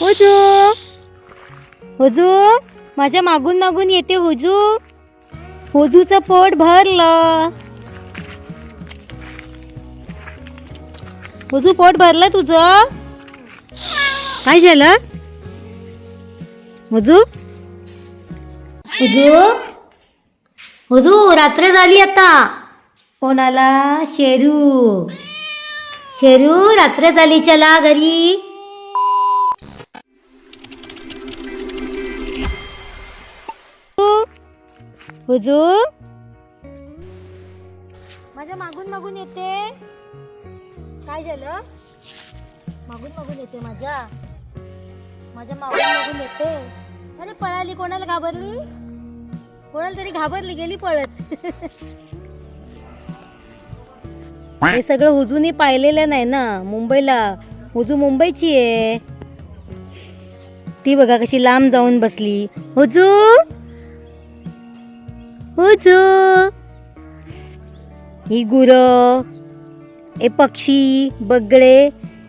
हुजू. हुजू माझ्या मागून मागून येते हुजू. हुजूचं पोट भरलं. हुजू पोट भरलं तुझं? काय झालं? हुजू? हुजू? हुजू रात्र झाली आता. कोणाला? शेरू. शेरू रात्र झाली चला घरी. हुजू? माझ्या मागून मागून येते. काय झालं? मागून मागून येते माझ्या. माझ्या मागून मागून येते. अरे पळाली कोणाला घाबरली? कोणाला तरी घाबरली गेली पळत. हे सगळं हुजूनी पाहिलेलं नाही ना मुंबईला. हुजू मुंबईची आहे. ती बघा कशी लांब जाऊन बसली. हुजू? हुजू। ही गुर हे पक्षी बगळे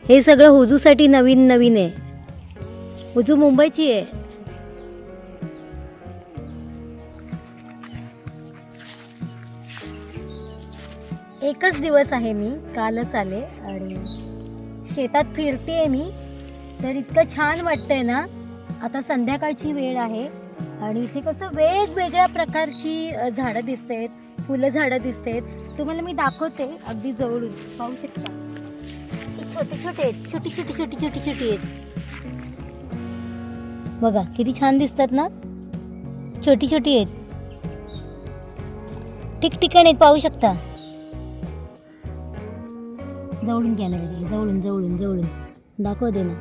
हे सगळं हुजूसाठी नवीन नवीन आहे. हुजू मुंबईची आहे. एकच दिवस आहे मी कालच आले आणि शेतात फिरते मी तर इतकं छान वाटतंय ना. आता संध्याकाळची वेळ आहे. आणि इथे कसं वेगवेगळ्या प्रकारची झाडं दिसत आहेत फुलं झाडं दिसत आहेत तुम्हाला मी दाखवते अगदी जवळून. पाहू शकता? छोटे छोटे आहेत. छोटी छोटी छोटी छोटी छोटी आहेत. बघा किती छान दिसतात ना? छोटी छोटी आहेत. ठिकठिकाणी आहेत पाहू शकता? जवळून घ्या ना जवळून जवळून जवळून. दाखव दे ना.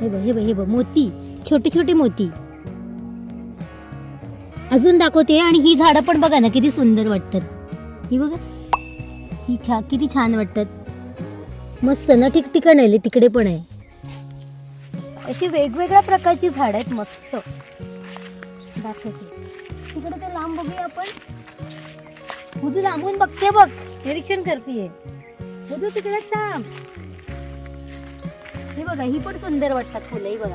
हे बघ हे बघ हे बघ. मोती. छोटी छोटी मोती. अजून दाखवते आणि ही झाडं पण बघा ना किती सुंदर वाटतात. ही बघा. ही छा किती छान वाटतात. मस्त ना ठिकठिकाण आहे तिकडे पण आहे. अशी वेगवेगळ्या प्रकारची झाडं आहेत मस्त. दाखवते. तिकडे ते लांब बघूया आपण. मुदू लांबून बघते बघ. निरीक्षण करते मुदू तिकडे थांब. ही बघा ही पण सुंदर वाटतात फुलं ही बघा.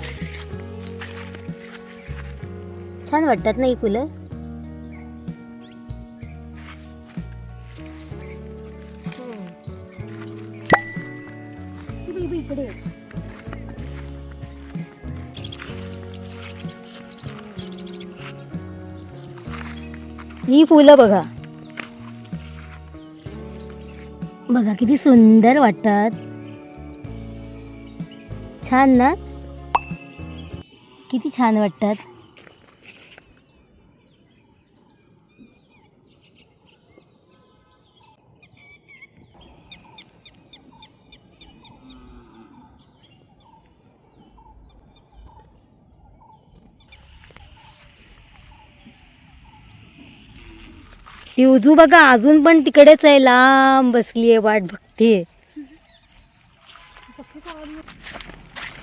छान वाटतात ना ही फुलं. ही फुलं बघा. बघा किती सुंदर वाटतात. छान ना? किती छान वाटतात. ती उजू बघा अजून पण तिकडेच आहे लांब बसली आहे वाट बघतीये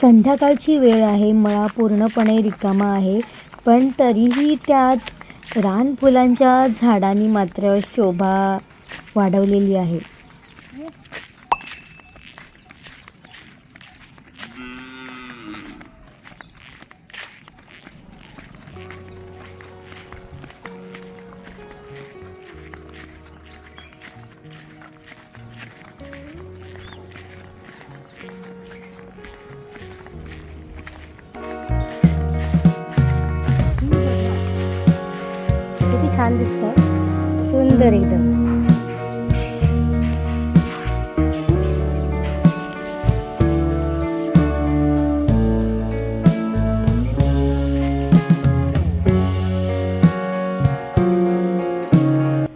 संध्याकाळची वेळ आहे मळा पूर्णपणे रिकामा आहे पण तरीही त्यात रानफुलांच्या झाडांनी मात्र शोभा वाढवलेली आहे. छान दिसतं सुंदर एकदम.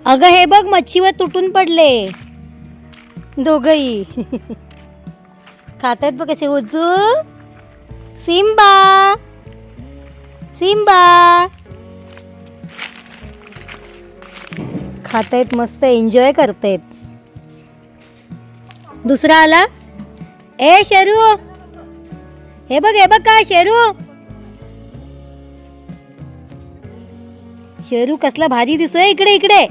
अगं हे बघ मच्छीवर तुटून पडले. दोघही. खातायत बघ कसे उजू सिम्बा सिम्बा खातायत मस्त एन्जॉय करतायत. दुसरा आला. ए शेरू! हे बघ हे बघ का शेरू! शेरू कसला भारी दिसतोय इकडे इकडे!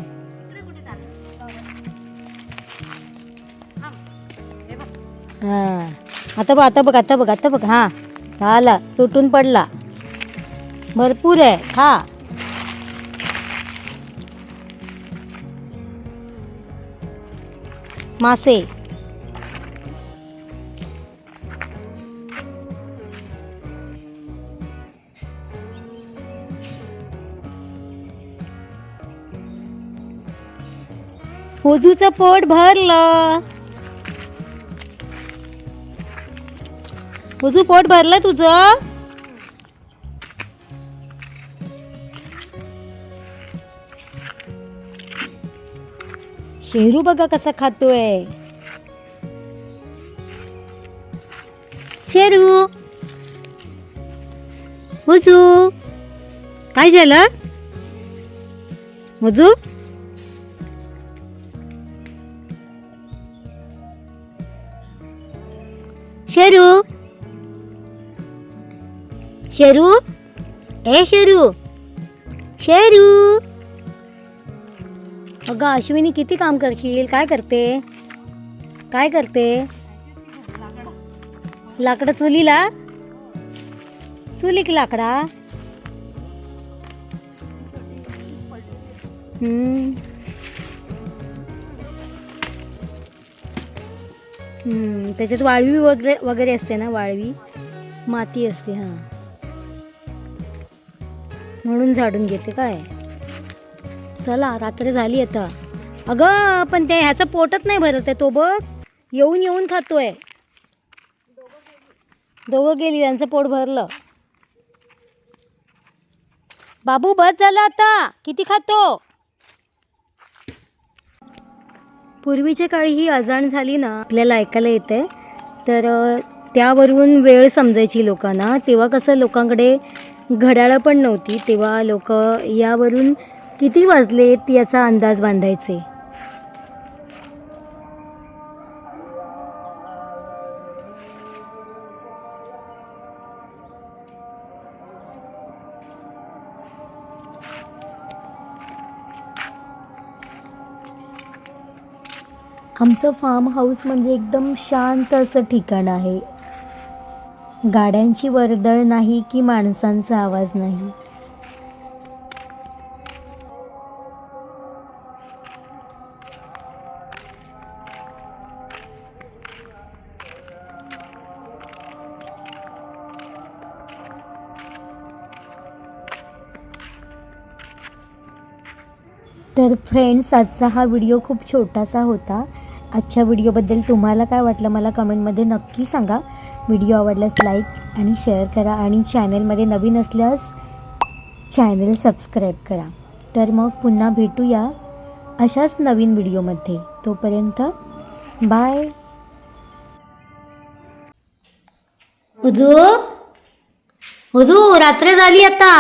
हा. आता बघ आता बघ आता बघ आता बघ हा. आला. तुटून पडला. भरपूर आहे. हा. मासे. हुजूचं पोट भरलं. हुजू पोट भरलं तुझं? शेरू बघा कसा खातोय. शेरू. मुजू. काय झालं? मुजू. शेरू. शेरू. ए शेरू. शेरू. अगं अश्विनी किती काम करशील? काय करते? काय करते? लाकडं चुलीला? चुलीक लाकडा? त्याच्यात वाळवी वगैरे वगैरे असते ना वाळवी? माती असते हा. म्हणून झाडून घेते काय? चला रात्र झाली आता. अगं पण ते ह्याचं पोटच नाही भरत आहे तो बघ. येऊन येऊन खातोय. दोघं गेली त्यांचं पोट भरलं. बाबू बस झालं आता. किती खातो? पूर्वीच्या काळी ही अजाण झाली ना आपल्याला ऐकायला येते तर त्यावरून वेळ समजायची लोकांना. तेव्हा कसं लोकांकडे घड्याळं पण नव्हती तेव्हा लोक यावरून किती वाजलेत याचा अंदाज बांधायचे? आमचं फार्म हाऊस म्हणजे एकदम शांत असं ठिकाण आहे. गाड्यांची वर्दळ नाही की माणसांचा आवाज नाही. तर फ्रेंड्स आजचा हा व्हिडिओ खूप छोटासा होता. आजच्या व्हिडिओबद्दल तुम्हाला काय वाटलं मला कमेंटमध्ये नक्की सांगा. व्हिडिओ आवडल्यास लाईक आणि शेअर करा आणि चॅनलमध्ये नवीन असल्यास चॅनल सबस्क्राईब करा. तर मग पुन्हा भेटूया अशाच नवीन व्हिडिओमध्ये तोपर्यंत बाय हुजू हुजू रात्र झाली आता.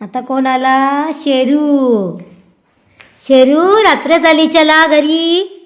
आता कोण आला शेरू. शेरू रात्र झाली चला घरी.